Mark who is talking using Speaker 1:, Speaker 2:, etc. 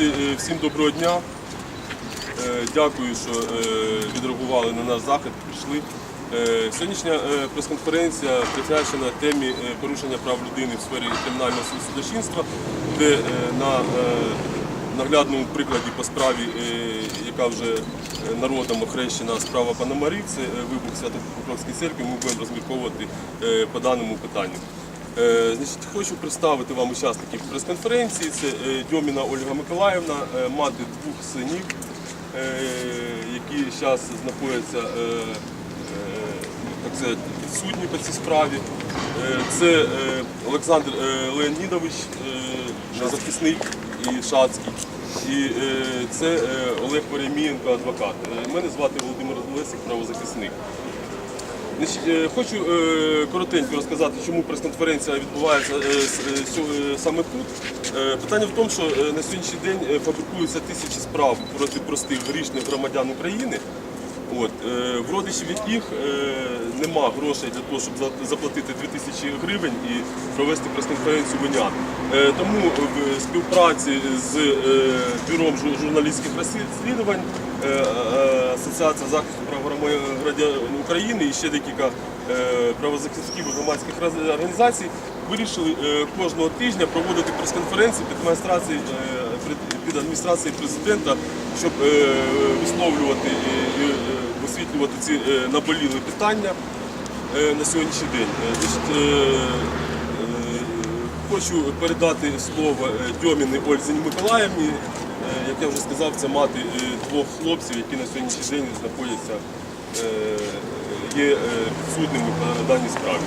Speaker 1: Е, Всім доброго дня. Е, Дякую, що е, відреагували на наш захід, прийшли. Сьогоднішня прес-конференція присвячена темі порушення прав людини в сфері кримінального судочинства, де на наглядному прикладі по справі, яка вже народом охрещена справа Пономарів, це е, вибух Свято-Покровській церкві, ми будемо розмірковувати по даному питанню. Е, Значить, хочу представити вам учасників прес-конференції. Це е, Дьоміна Ольга Миколаївна, е, мати двох синів, які зараз знаходяться так сказати, підсудні по цій справі. Це Олександр Леонідович, захисник і Шацький. І це Олег Перемієнко, адвокат. Мене звати Володимир Лесик, правозахисник. Е, Хочу е, коротенько розказати, чому прес-конференція відбувається е, саме тут. Питання в тому, що на сьогоднішній день фабрикуються тисячі справ проти простих грішних громадян України, от, в родичів яких нема грошей для того, щоб за- заплатити 2000 гривень і провести прес-конференцію виняти. Е, Тому в співпраці з бюром журналістських розслідувань Асоціація захисту громадян України і ще декілька е, правозахисників і громадських організацій вирішили е, кожного тижня проводити прес-конференції під адміністрацією е, під- адміністрацією президента, щоб висловлювати і висвітлювати ці наболіли питання на сьогоднішній день. Хочу передати слово Дьоміни Ользі Миколаївні. Як я вже сказав, це мати е, двох хлопців, які на сьогоднішній день знаходяться, е, є е, підсудними по даній справі.